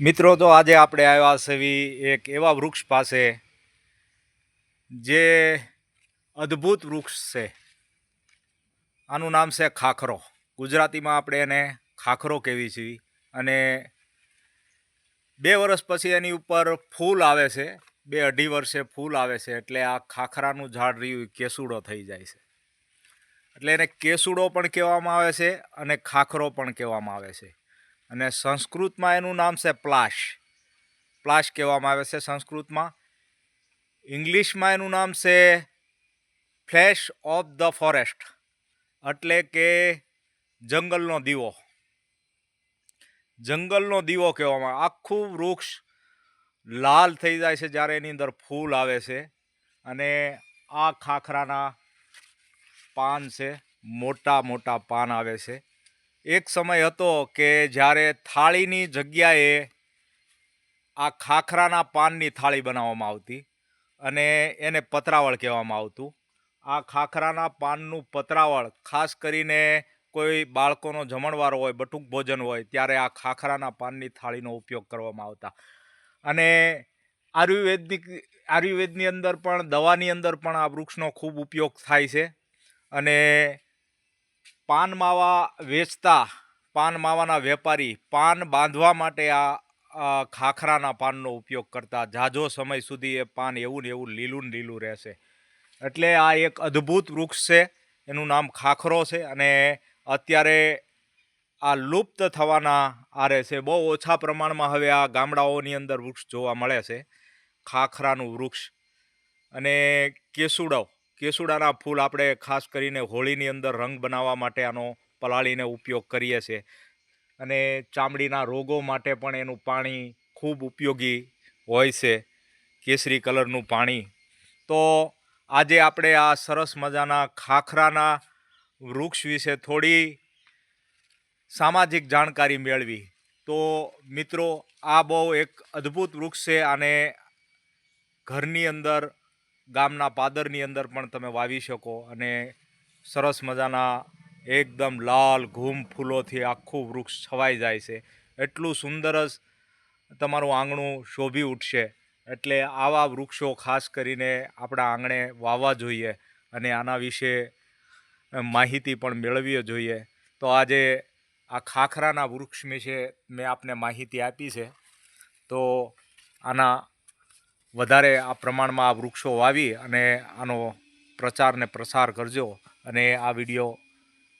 મિત્રો, તો આજે આપણે આવ્યા સેવી એક એવા વૃક્ષ પાસે જે અદ્ભુત વૃક્ષ છે. આનું નામ છે ખાખરો. ગુજરાતીમાં આપણે એને ખાખરો કહેવી છીએ. અને બે વર્ષ પછી એની ઉપર ફૂલ આવે છે. બે અઢી વર્ષે ફૂલ આવે છે. એટલે આ ખાખરાનું ઝાડ રહ્યું કેસુડો થઈ જાય છે. એટલે એને કેસુડો પણ કહેવામાં આવે છે અને ખાખરો પણ કહેવામાં આવે છે. અને સંસ્કૃતમાં એનું નામ છે પ્લાશ. પ્લાશ કહેવામાં આવે છે સંસ્કૃતમાં. ઇંગ્લિશમાં એનું નામ છે ફ્લેશ ઓફ ધ ફોરેસ્ટ, એટલે કે જંગલનો દીવો. જંગલનો દીવો કહેવામાં. આખું વૃક્ષ લાલ થઈ જાય છે જ્યારે એની અંદર ફૂલ આવે છે અને આ ખાખરાના પાન છે મોટા મોટા પાન આવે છે. એક સમય હતો કે જ્યારે થાળીની જગ્યાએ આ ખાખરાના પાનની થાળી બનાવવામાં આવતી અને એને પતરાવળ કહેવામાં આવતું. આ ખાખરાના પાનનું પતરાવળ ખાસ કરીને કોઈ બાળકોનો જમણવાર હોય, બટુક ભોજન હોય, ત્યારે આ ખાખરાના પાનની થાળીનો ઉપયોગ કરવામાં આવતા. અને આયુર્વેદિક, આયુર્વેદની અંદર પણ, દવાની અંદર પણ આ વૃક્ષનો ખૂબ ઉપયોગ થાય છે. અને પાન માવા વેચતા, પાન માવાના વેપારી પાન બાંધવા માટે આ ખાખરાના પાનનો ઉપયોગ કરતા. જાજો સમય સુધી એ પાન એવું ને એવું લીલું ને લીલું રહેશે. એટલે આ એક અદ્ભુત વૃક્ષ છે. એનું નામ ખાખરો છે અને અત્યારે આ લુપ્ત થવાના આરે છે. બહુ ઓછા પ્રમાણમાં હવે આ ગામડાઓની અંદર વૃક્ષ જોવા મળે છે. ખાખરાનું વૃક્ષ અને કેસુડો કેસુડાના ફૂલ આપણે ખાસ કરીને હોળીની અંદર રંગ બનાવવા માટે આનો પલાળીને ઉપયોગ કરીએ છીએ. અને ચામડીના રોગો માટે પણ એનું પાણી ખૂબ ઉપયોગી હોય છે, કેસરી કલરનું પાણી. તો આજે આપણે આ સરસ મજાના ખાખરાના વૃક્ષ વિશે થોડી સામાજિક જાણકારી મેળવી. તો મિત્રો, આ બહુ એક અદ્ભુત વૃક્ષ છે અને ઘરની અંદર ગામના પાદરની અંદર પણ તમે વાવી શકો અને સરસ મજાના એકદમ લાલ ઘૂમ ફૂલોથી આખું વૃક્ષ છવાઈ જાય છે. એટલું સુંદર જ તમારું આંગણું શોભી ઉઠશે. એટલે આવા વૃક્ષો ખાસ કરીને આપણા આંગણે વાવવા જોઈએ અને આના વિશે માહિતી પણ મેળવવી જોઈએ. તો આજે આ ખાખરાના વૃક્ષ વિશે મેં આપને માહિતી આપી છે. તો આના વધારે આ પ્રમાણમાં આ વૃક્ષો વાવી અને આનો પ્રચારને પ્રસાર કરજો અને આ વીડિયો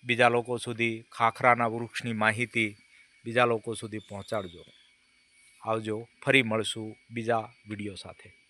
બીજા લોકો સુધી, ખાખરાના વૃક્ષની માહિતી બીજા લોકો સુધી પહોંચાડજો. આવજો, ફરી મળશું બીજા વીડિયો સાથે.